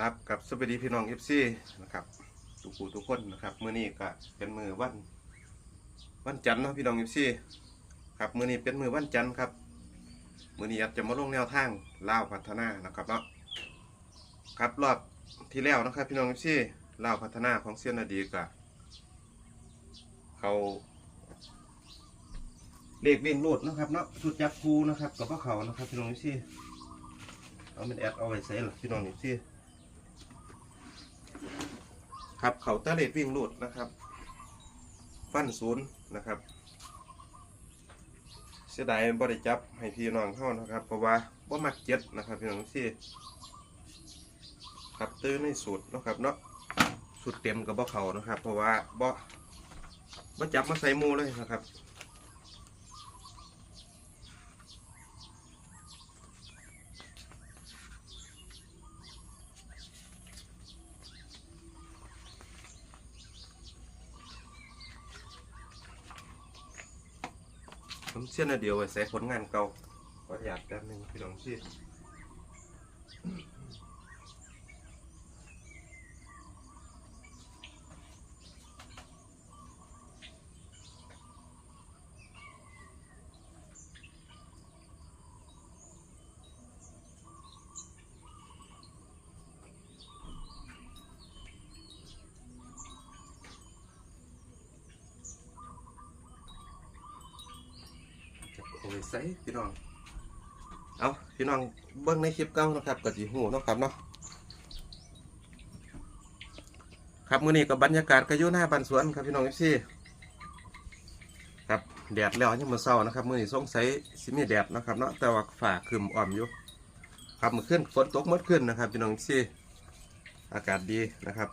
รับกับสวัสดีพี่น้องเอฟซีนะครับทุกผู้ทุกคนนะครับมื้อนี้ก็เป็นมือวันวันจันทร์เนาะพี่น้องเอฟซีครับมื้อนี้เป็นมือวันจันทร์ครับมื้อนี้อยากจะมาลงแนวทางเล่าพัฒนานะครับเนาะครับรอบที่แล้วนะครับ พี่น้องเอฟซีเล่าพัฒนาของเซียนนาดีก็เขาเลขวิ่งรูดนะครับเนาะชุดจับคูนะครับกับพวกเขานะครับพี่น้องเอฟซีเอาเป็นแอดเอาไว้ใส่หรอพี่น้องเอฟซี ครับเขาตะเลดวิ่งรูดนะครับ ฟันศูนย์นะครับ เสียดายบ่ได้จับให้พี่น้องเข้านะครับ เพราะว่าบ่มักเจ็ดนะครับพี่น้องที่ครับตื้อในสูตรนะครับเนาะสูตรเต็มกับบ่เขานะครับ เพราะว่าบ่บ่จับมาใส่มูเลยนะครับ ผมเชื่อนะเดียวไว้ใส่ผลงานเก่าขออนุญาตแป๊บนึงพี่น้องที่ ใส่พี่น้อง เอาพี่น้องเบิ้องในคลิปเก่านะครับก็สิหูนะครับเนาะครับมื้อนี้ก็บบรรยากาศก็อยู่หน้าบ้านสวนครับพี่น้องเอฟซีครับแดดแล้วยังมื้อเช้านะครับมื้อนี้สงสัยสิมีแดดนะครับเนาะแต่ว่าฝ่าครึมอ่อมอยู่ครับมื้อขึ้นฝนตกหมดขึ้นนะครับพี่น้องเอฟซีอากาศดีนะครับ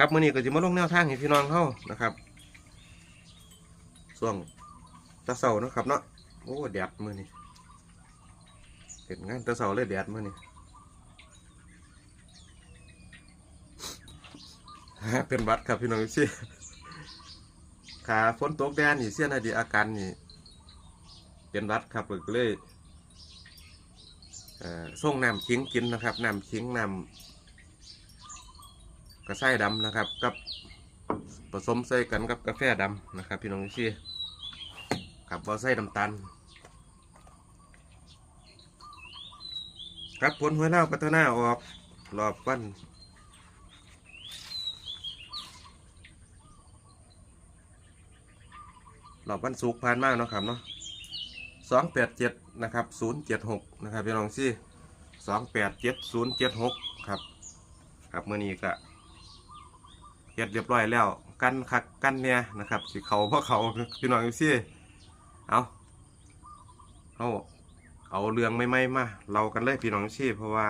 ครับมื้อนี้ก็จะมาลงแนวทางให้พี่น้องเฮานะครับช่วงตะเสาเนาะครับเนาะโอ้แดดมื้อนี้เห็นงานตะเสาเลยแดดมื้อนี้เป็นวัดครับพี่น้องสิขาฝนตกแดดนี่เสี้ยนอดีอาการนี่เป็นวัดครับก็เลยเอ่อส่งน้ำคิงกินนะครับน้ำคิงน้ำ กระไส้ดำนะครับ กับผสมใส่กันกับกาแฟดำนะครับ พี่น้องพี่กับว่าใส่น้ำตาลครับผลหัวเน่าพัฒนาออกรอบวันรอบวันสุกร์ผ่านมากนาะครับเนาะสองแปดเจ็ดนะครับศูนย์เจ็ดหกนะครับพี่น้องพี่สองแปดเจ็ดศูนย์เจ็ดหกครับ ครับเมื่อนี้ก็ เฮ็ดเรียบร้อยแล้ว กันคักกันเนี่ยนะครับสิเขาเพราะเขาพี่น้องยูซี่เอาเอาเอาเรื่องไม่ไม่มาเรากันเลยพี่น้องยูซี่เพราะว่า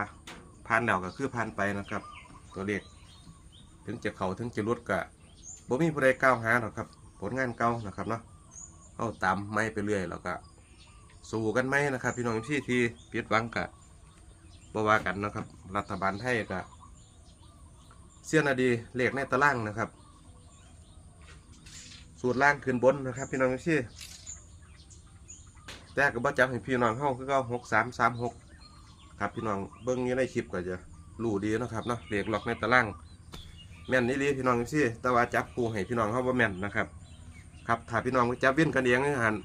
ผ่านแล้วก็คือผ่านไปนะครับ ตัวเลขถึงจะเขาถึงจะรุดก็บ่มีผู้ใดก้าวหาหรอกครับ ผลงานเก่านะครับเนาะเอาตามไม่ไปเรื่อยแล้วก็สู้กันไหมนะครับ พี่น้องอยู่ซี่ที่ผิดวังกะบ่ว่ากันนะครับ รัฐบาลไทยก็ เสี้ยนอดีเหลขในตารางนะครับ สูตรล่างขึ้นบนนะครับ พี่น้องพี่แต่ก็บ่จับให้พี่น้องเข้าคือก็หกสามสามหกครับพี่น้องเบิ้งอยู่ในคลิปก็จะรู้ดีนะครับเนาะเหลขล็อกในตารางแม่นนี่ลีพี่น้องพี่แต่ว่าจับคู่ให้พี่น้องเข้าว่าแม่นนะครับ ครับถ้าพี่น้องจับวิ่นกันเองหัน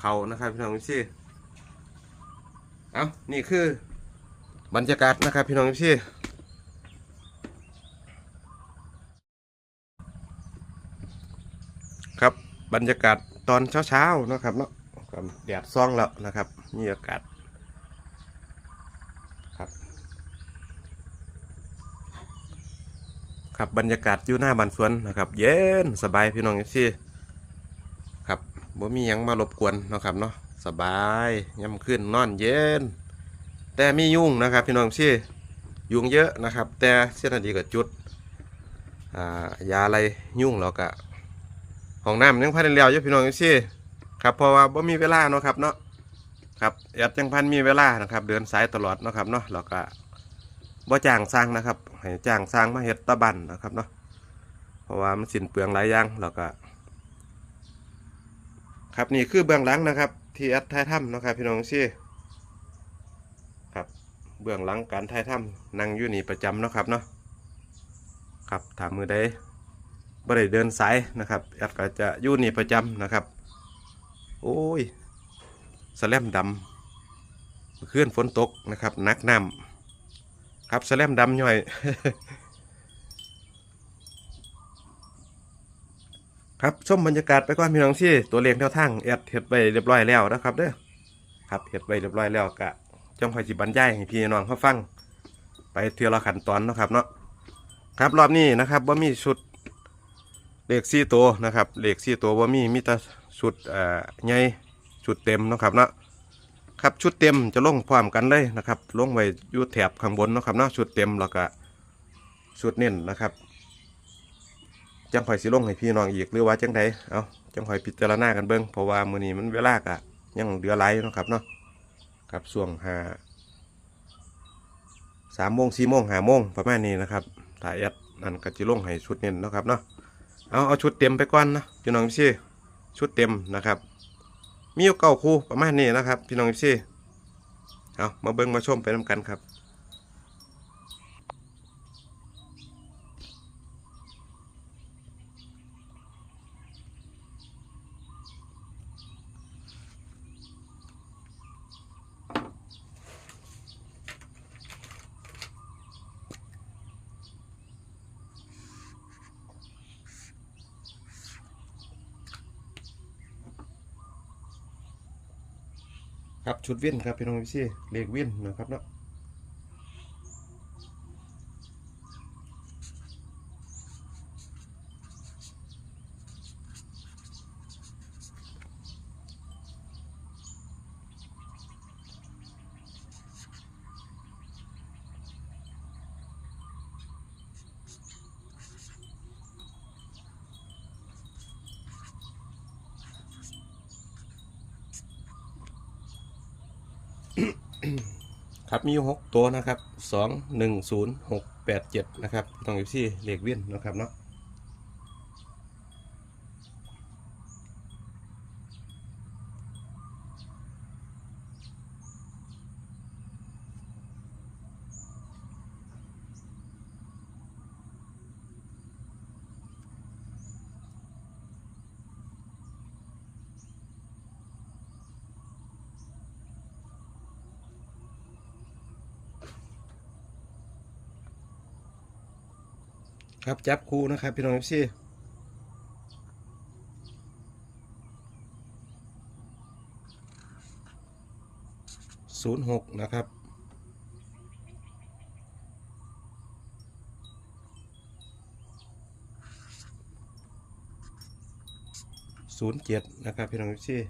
เขานะครับพี่น้องพี่เอานี่คือบรรยากาศนะครับพี่น้องพี่ ครั บบรรยากาศตอนเช้าๆเนาะครับเนาะครับแดดซ่องแล้วนะครับนี่อากาศครับ ครับบรรยากาศอยู่หน้าบ้านสวนนะครับ เย็นสบายพี่น้องที่ครับบ่มีหยังมารบกวนเนาะครับเนาะสบายย่ำขึ้นนอนเย็น แต่มียุงนะครับ พี่น้องที่ยุงเยอะนะครับ แต่เส้นนาดีกับจุดอ่ายาอะไรยุ่งแล้วก็ ห้องน้ำยังพันเลี้ยวอยู่พี่น้องอยู่ซี่ครับเพราะว่าบ่มีเวลาเนาะครับเนาะครับแอดยังพันมีเวลานะครับ เดินสายตลอดเนาะครับเนาะแล้วก็บ่จ้างสร้างนะครับให้จ้างสร้างมาเฮ็ดตะบันนะครับเนาะเพราะว่ามันสินเปลืองหลายอย่างแล้วก็ ครับนี่คือเบื้องหลังนะครับ ที่แอดถ่ายทำนะครับ พี่น้องซี่ครับเบื้องหลังการถ่ายทำนั่งอยู่นี่ประจำเนาะครับเนาะครับถามมือใด บ่ได้เดินสายนะครับแอดก็จะอยู่นี่ประจำนะครับ โอ้ยสแลมดำเคลื่อนฝนตกนะครับนักน้ำครับสแลมดำย่อยครับชมบรรยากาศไปก่อนพี่น้องที่ตัวเลขแนวทางแอดเฮ็ดไปเรียบร้อยแล้วนะครับเด้อครับเฮ็ดไปเรียบร้อยแล้วกะจังคอยสิบรรยายให้พี่น้องเขาฟัง ไปเทือละขั้นตอนนะครับเนาะครับรอบนี้นะครับว่ามีชุด เลขสี่ตัวนะครับเลขสี่ตัวว่ามีมีแต่ชุดอ่อใหญ่ชุดเต็มนะครับเนาะครับชุดเต็มจะลงพร้อมกันเลยนะครับลงไว้ยู่แถบข้างบนนะครับเนาะชุดเต็มแล้วก็ชุดเน้นนะครับจังข่อยสิลงให้พี่น้องอีกหรือว่าจังใดเอาจังข่อยพิจารณากันเบิ่งเพราะว่ามือนี้มันเวลากะยังเหลือหลนะครับเนาะครับช่วงหาสามโมงสี่โมงห้าโมงประมาณนี้นะครับถ้าแอดนั่นก็จิลงให้ชุดเน้นนะครับเนาะ เอาเอาชุดเต็มไปก่อนนะพี่น้องพี่ชุดเต็มนะครับ มีอยู่เก้าคู่ประมาณนี้นะครับ พี่น้องพี่เอามาเบิ้งมาชมไปนํกันครับ ครับชุดเวียนครับพี่น้องพี่เลขเวียนนะครับเนาะ ครับมีอยู่หกตัวนะครับสองหนึ่งศูนย์หกแปดเจ็ดนะครับพี่น้องพี่เลขเวียนนะครับเนาะ ครับจับคู่นะครับพี่น้องพี่ศูนย์หกนะครับศูนย์เจ็ดนะครับพี่น้องพี่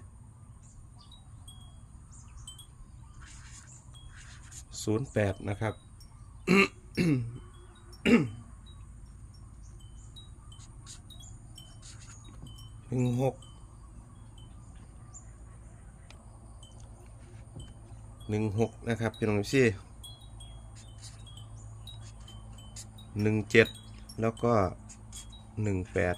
ศูนย์แปดนะครับ หนึ่งหกหนึ่งหกนะครับพี่น้องพี่หนึ่งเจ็ดแล้วก็หนึ่งแปด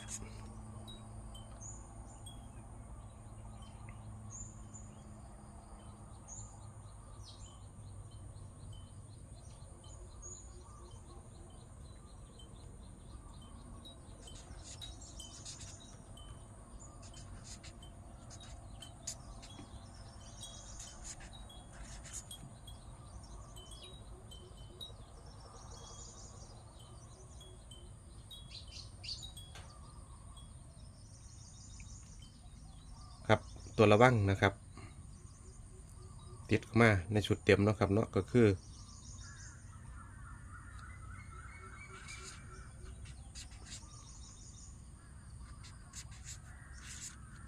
ตัวระวังนะครับ ติดมาในชุดเต็มเนาะครับเนาะก็คือ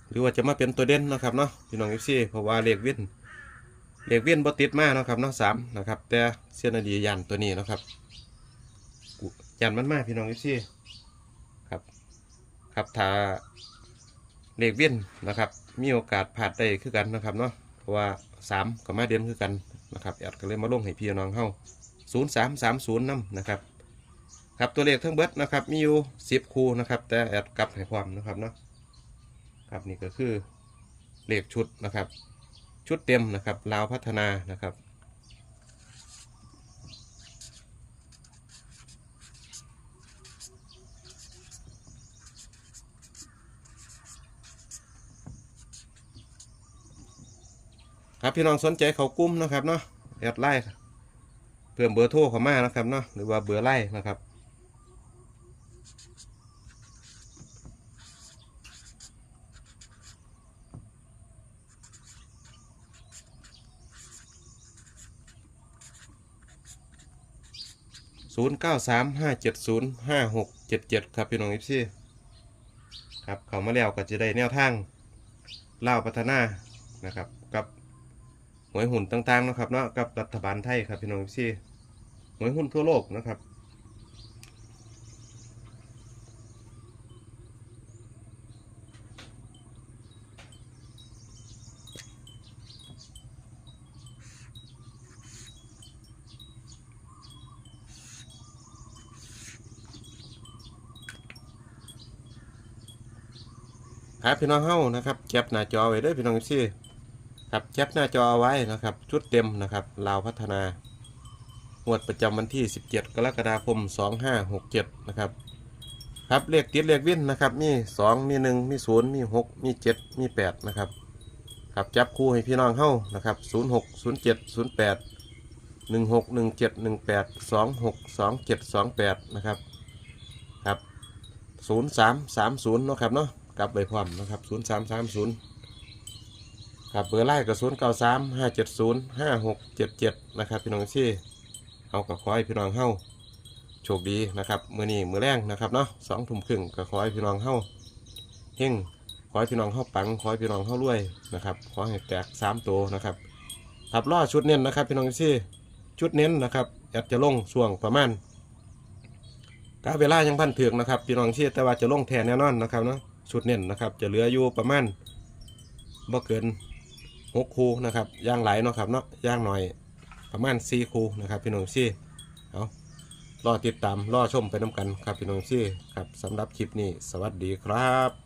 หรือว่าจะมาเป็นตัวเด่นนะครับเนาะพี่น้องเอฟซีเพราะว่าเลขเวียนเลขเวียนบ่ติดมาเนาะครับเนาะสามนะครับ แต่เสียนาดียันตัวนี้นะครับยันมันมากพี่น้องเอฟซีครับ ครับถ้า เลขเวียนนะครับ มีโอกาสผ่านได้คือกันนะครับเนาะเพราะว่าสามกับมาเด่นคือกันนะครับแอดก็เลยมาลงให้พี่น้องเฮาศูนย์สามสามศูนย์นำนะครับครับตัวเลขทั้งเบิดนะครับมีอยู่สิบคูนะครับ แต่แอดกลับให้ความนะครับเนาะครับนี่ก็คือเลขชุดนะครับ ชุดเต็มนะครับลาวพัฒนานะครับ ครับพี่น้องสนใจเขากุ้มนะครับเนาะแอดไลน์เพิ่มเบอร์โทรเข้ามานะครับเนาะหรือว่าเบอร์ไล่นะครับศูนย์เก้าสามห้าเจ็ดศูนย์ห้าหกเจ็ดเจ็ดครับพี่น้องอิฟซี่ครับเขามาแล้วก็จะได้แนวทางเล่าพัฒนานะครับกับ วยหุ่นต่างๆนะครับเนาะกับรัฐบาลไทยครับพี่น้องอิฟซี่หวยหุ้นทั่วโลกนะครับครับพี่น้องเฮ้านะครับแคปหน้าจอไว้ด้วยพี่น้องอิฟซี่ ครับแคปหน้าจอเอาไว้นะครับ ชุดเต็มนะครับลาวพัฒนางวดประจำวันที่ 17 กรกฎาคม 2567 นะครับ ครับเลขติดเลขวิ่นนะครับ มี 2 มี 1 มี 0 มี 6 มี 7 มี 8 นะครับ ครับจับคู่ให้พี่น้องเฮ้านะครับ 06 07 08 16 17 18 26 27 28 นะครับ ครับ 0330 เนาะครับเนาะกลับไปพร้อมนะครับ 0330 ครับเบอร์ไล่กับ093 570 5677นย์ห้าหกเจ็ดเจ็ดนะครับพี่น้องที่เอากับขอให้พี่น้องเฮาโชคดีนะครับมือนี้มือแรงนะครับเนาะสองทุ่มครึ่งก็ขอให้พี่น้องเฮาเฮงขอให้พี่น้องเฮาปังขอให้พี่น้องเฮารวยนะครับขอให้แตกสามตัวนะครับครับล่อชุดเน้นนะครับพี่น้องที่ชุดเน้นนะครับอยากจะลงช่วงประมาณกาเวลายังพันเถือกนะครับพี่น้องที่แต่ว่าจะลงแทนแน่นอนนะครับเนาะชุดเน้นนะครับ จะเหลืออยู่ประมาณบ่เกิน หกคูนะครับย่างไหลเนาะครับเนาะย่างหน่อยประมาณสี่คูนะครับพี่น้องซี่เอารอติดตามรอชมไปน้ำกันครับพี่น้องซี่ครับสำหรับคลิปนี้ สวัสดีครับ